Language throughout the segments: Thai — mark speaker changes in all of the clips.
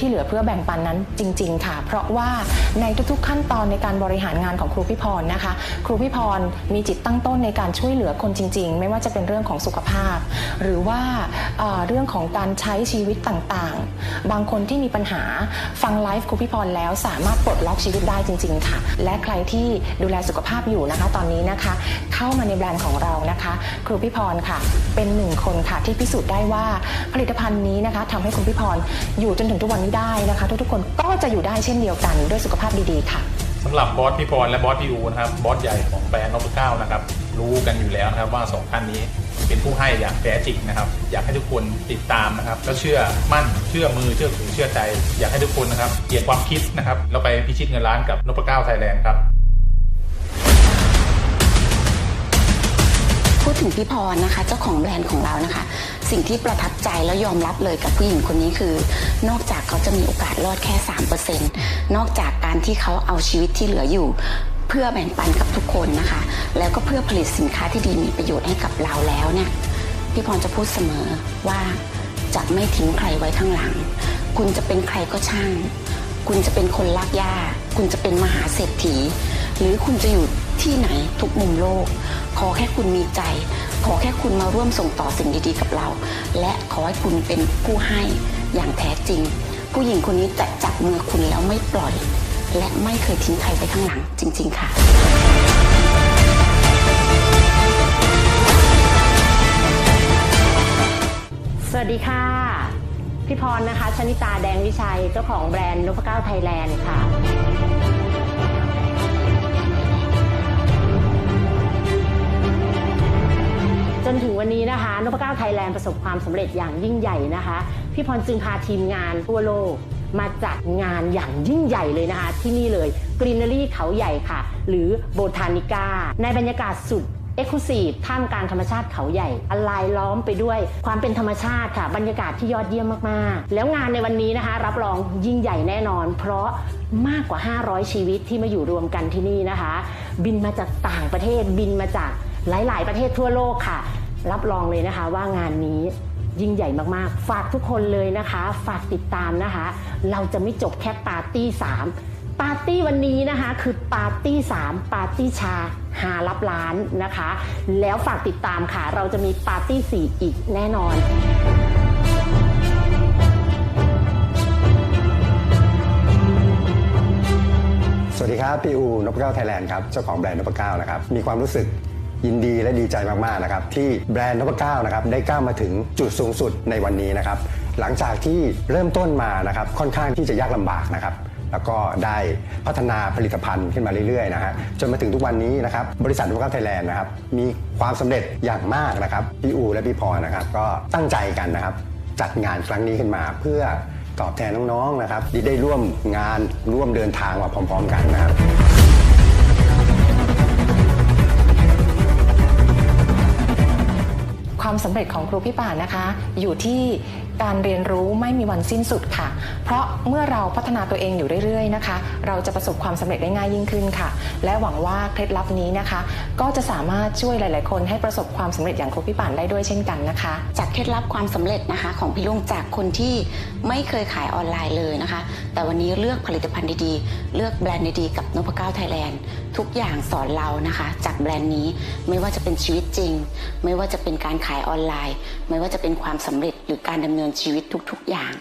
Speaker 1: ที่เหลือเพื่อแบ่งปันนั้นจริง ๆ ค่ะ เพราะว่าในทุกๆขั้นตอนในการบริหารงานของครูพี่พรนะคะ ครูพี่พรมีจิตตั้งต้นในการช่วยเหลือคนจริง ๆ ไม่ว่าจะเป็นเรื่องของสุขภาพ หรือว่าเเรื่องของการใช้ชีวิตต่างๆ บางคนที่มีปัญหาฟังไลฟ์ครูพี่พรแล้วสามารถปลดล็อกชีวิตได้จริง ๆ ค่ะ และใครที่ดูแลสุขภาพอยู่นะคะ ตอนนี้นะคะ เข้ามาในแบรนด์ของเรานะคะ ครูพี่พรค่ะ เป็นหนึ่งคนค่ะที่พิสูจน์ได้ว่าผลิตภัณฑ์นี้นะคะทำให้คุณพี่พรอยู่จนถึงทุกวันนี้ได้นะคะ ทุกๆคนก็จะอยู่ได้เช่นเดียวกันด้วยสุขภาพดีๆค่ะ
Speaker 2: สำหรับบอสพี่พรและบอสพี่อูนะครับบอสใหญ่ของแบรนด์นพเก้านะครับรู้กันอยู่แล้วนะครับว่าสองท่านนี้เป็นผู้ให้อย่างแท้จริงนะครับ อยากให้ทุกคนติดตามนะครับแล้วเชื่อมั่นเชื่อมือเชื่อถือเชื่อใจ อยากให้ทุกคนนะครับเปลี่ยนความคิดนะครับแล้วไปพิชิตเงินล้านกับนพเก้าไทยแลนด์ครับ
Speaker 3: พูดถึงพี่พรนะคะ เจ้าของแบรนด์ของเรานะคะ สิ่งที่ประทับใจแล้วยอมรับเลยกับผู้หญิงคนนี้คือ นอกจากเขาจะมีโอกาสรอดแค่ 3%นอกจากการที่เขาเอาชีวิตที่เหลืออยู่ เพื่อแบ่งปันกับทุกคนนะคะ แล้วก็เพื่อผลิตสินค้าที่ดีมีประโยชน์ให้กับเราแล้วเนี่ย พี่พรจะพูดเสมอว่าจะไม่ทิ้งใครไว้ข้างหลัง คุณจะเป็นใครก็ช่าง คุณจะเป็นคนลากย่า คุณจะเป็นมหาเศรษฐี หรือคุณจะอยู่ที่ไหนทุกมุมโลก ขอแค่คุณมีใจ ขอแค่คุณมาร่วมส่งต่อสิ่งดีๆ กับเรา และขอให้คุณเป็นผู้ให้อย่างแท้จริง ผู้หญิงคนนี้จะจับมือคุณแล้วไม่ปล่อย และไม่เคยทิ้งใครไว้ข้างหลังจริง ๆ ค่ะ
Speaker 4: สวัสดีค่ะ พี่พรนะคะชนิตาแดงวิชัย เจ้าของแบรนด์นพเก้าไทยแลนด์ค่ะ วันนี้นะคะนพเก้าไทยแลนด์ประสบความสำเร็จอย่างยิ่งใหญ่นะคะ พี่พรจึงพาทีมงานทั่วโลก มาจัดงานอย่างยิ่งใหญ่เลยนะคะ ที่นี่เลยกรีน n รีเขาใหญ่ค่ะ หรือโบทานิก้าในบรรยากาศสุดเอ็กซ์คลูซีฟท่ามกลางธรรมชาติเขาใหญ่อลายล้อมไปด้วย ความเป็นธรรมชาติค่ะ บรรยากาศที่ยอดเยี่ยมมาก ๆ แล้วงานในวันนี้นะคะ รับรองยิ่งใหญ่แน่นอน เพราะมากกว่า 500 ชีวิตที่มาอยู่รวมกันที่นี่นะคะ บินมาจากต่างประเทศบินมาจากหลาย ๆ ประเทศทั่วโลกค่ะ รับรองเลยนะคะว่างานนี้ยิ่งใหญ่มากๆ ฝากทุกคนเลยนะคะ ฝากติดตามนะคะ เราจะไม่จบแค่ปาร์ตี้3ปาร์ตี้วันนี้นะคะ คือปาร์ตี้3ปาร์ตี้ชาหารับล้านนะคะ แล้วฝากติดตามค่ะ เราจะมีปาร์ตี้4อีกแน่นอน
Speaker 5: สวัสดีครับ พี่อูนพเก้าไทยแลนด์ครับ เจ้าของแบรนด์นพเก้านะครับ มีความรู้สึก ยินดีและดีใจมากๆนะครับที่แบรนด์นพเก้านะครับได้ก้าวมาถึงจุดสูงสุดในวันนี้นะครับหลังจากที่เริ่มต้นมานะครับค่อนข้างที่จะยากลำบากนะครับแล้วก็ได้พัฒนาผลิตภัณฑ์ขึ้นมาเรื่อยๆนะฮะจนมาถึงทุกวันนี้นะครับบริษัทนพเก้าไทยแลนด์นะครับมีความสำเร็จอย่างมากนะครับพี่อูและพี่พรนะครับก็ตั้งใจกันนะครับจัดงานครั้งนี้ขึ้นมาเพื่อตอบแทนน้องๆนะครับที่ได้ร่วมงานร่วมเดินทางมาพร้อม ๆ กันนะครับ
Speaker 1: ความสำเร็จของครูพี่ป่านนะคะ อยู่ที่การเรียนรู้ไม่มีวันสิ้นสุดค่ะ เพราะเมื่อเราพัฒนาตัวเองอยู่เรื่อยๆนะคะ เราจะประสบความสำเร็จได้ง่ายยิ่งขึ้นค่ะ และหวังว่าเคล็ดลับนี้นะคะ ก็จะสามารถช่วยหลาย ๆ คนให้ประสบความสำเร็จอย่างครูพี่ป่านได้ด้วยเช่นกันนะคะ
Speaker 3: จากเคล็ดลับความสำเร็จนะคะของพี่ลุงจากคนที่ไม่เคยขายออนไลน์เลยนะคะ แต่วันนี้เลือกผลิตภัณฑ์ดีๆ เลือกแบรนด์ดีๆกับนพเก้าไทยแลนด์ทุกอย่างสอนเรานะคะ จากแบรนด์นี้ไม่ว่าจะเป็นชีวิตจริง ไม่ว่าจะเป็นการขายออนไลน์ ไม่ว่าจะเป็นความสำเร็จหรือการดำเนินชีวิตทุก ๆ อย่าง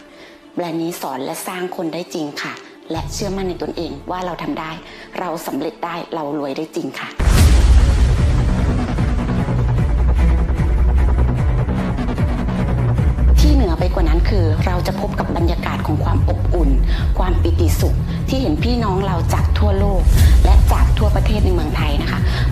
Speaker 3: แบรนด์นี้สอนและสร้างคนได้จริงค่ะ และเชื่อมั่นในตนเองว่าเราทำได้ เราสำเร็จได้เรารวยได้จริงค่ะ ที่เหนือไปกว่านั้นคือเราจะพบกับบรรยากาศของความอบอุ่น ความปิติสุขที่เห็นพี่น้องเราจากทั่วโลก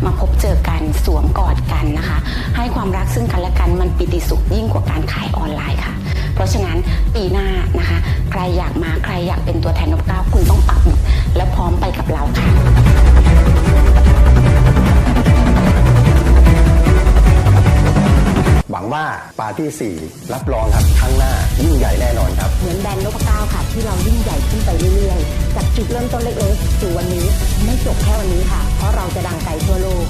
Speaker 3: มาพบเจอกันสวมกอดกันนะคะ ให้ความรักซึ่งกันและกันมันปิติสุขยิ่งกว่าการขายออนไลน์ค่ะ เพราะฉะนั้นปีหน้านะคะ ใครอยากมาใครอยากเป็นตัวแทนนกเก้าคุณต้องปักหมุดและพร้อมไปกับเราค่ะ
Speaker 5: ว่าปาร์ตี้ 4 รับรองครับครั้งหน้ายิ่งใหญ่แน่นอนครับ
Speaker 4: เหมือนแบรนด์นกก้าค่ะ ที่เรายิ่งใหญ่ขึ้นไปเรื่อยๆ จากจุดเริ่มต้นเล็กๆสู่วันนี้ไม่จบแค่วันนี้ค่ะ เพราะเราจะดังไกลทั่วโลก